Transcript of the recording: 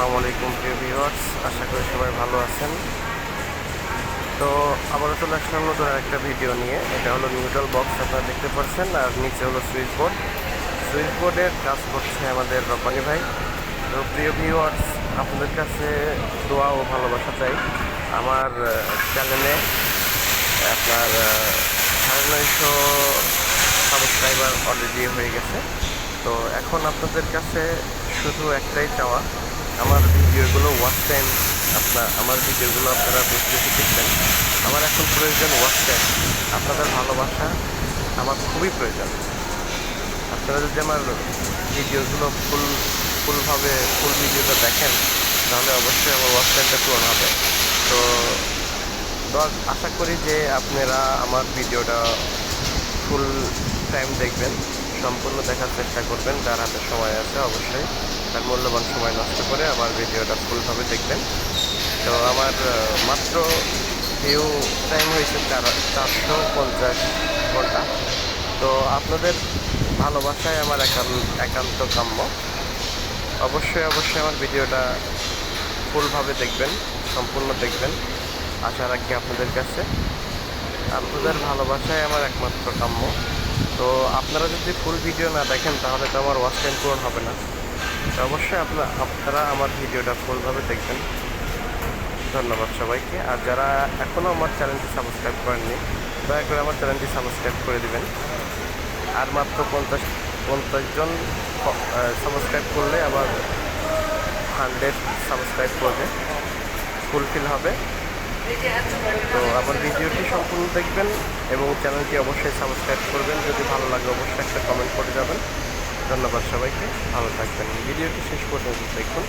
আসসালামু আলাইকুম, প্রিয় ভিউয়ার্স। আশা করি সবাই ভালো আছেন। তো আবারও চলে আসলাম নতুন একটা ভিডিও নিয়ে। এটা হলো নিউট্রাল বক্স আপনারা দেখতে পাচ্ছেন, আর নিচে হলো সুইচ বোর্ড সুইচ বোর্ডের কাজ করছে আমাদের রব্বানি ভাই। তো প্রিয় ভিউয়ার্স, আপনাদের কাছে দোয়া ও ভালোবাসা চাই। আমার চ্যানেলে আপনার সাড়ে নয়শো সাবস্ক্রাইবার অলরেডি হয়ে গেছে। তো এখন আপনাদের কাছে শুধু একটাই চাওয়া আমার ভিডিওগুলো ওয়াচ টাইম আপনার, আমার ভিডিওগুলো আপনারা বেশি বেশি দেখবেন। আমার এখন প্রয়োজন ওয়াচ টাইম আপনাদের ভালোবাসা আমার খুবই প্রয়োজন। আপনারা যদি আমার ভিডিওগুলো ফুল ফুলভাবে ফুল ভিডিওটা দেখেন, তাহলে অবশ্যই আমার ওয়াচ টাইমটা পূরণ হবে। তো আশা করি যে আপনারা আমার ভিডিওটা ফুল টাইম দেখবেন। সম্পূর্ণ দেখার চেষ্টা করবেন, যার হাতে সময় আছে অবশ্যই। তার মূল্যবান সময় নষ্ট করে আমার ভিডিওটা ফুলভাবে দেখবেন। তো আমার মাত্র ভিউ টাইম হয়েছে চার, চারশো পঞ্চাশ ঘণ্টা। তো আপনাদের ভালোবাসায় আমার একান্ত একান্ত কাম্য। অবশ্যই অবশ্যই আমার ভিডিওটা ফুলভাবে দেখবেন, সম্পূর্ণ দেখবেন। আশা রাখি আপনাদের কাছে। আপনাদের ভালোবাসাই আমার একমাত্র কাম্য। তো আপনারা যদি ফুল ভিডিও না দেখেন, তাহলে তো আমার ওয়াচ টাইম পূরণ হবে না। তো অবশ্যই আপনারা আপনারা আমার ভিডিওটা ফুলভাবে দেখবেন। ধন্যবাদ সবাইকে। আর যারা এখনও আমার চ্যানেলটি সাবস্ক্রাইব করেননি, দয়া করে আমার চ্যানেলটি সাবস্ক্রাইব করে দিবেন। আর মাত্র পঞ্চাশ পঞ্চাশ জন সাবস্ক্রাইব করলে আবার হান্ড্রেড সাবস্ক্রাইব করবে। ফুলফিল হবে। তো আমার ভিডিওটি সম্পূর্ণ দেখবেন এবং চ্যানেলটি অবশ্যই সাবস্ক্রাইব করবেন। যদি ভালো লাগে, অবশ্যই একটা কমেন্ট করে যাবেন। ধন্যবাদ সবাইকে। ভালো থাকবেন। ভিডিওটি শেষ পর্যন্ত দেখুন।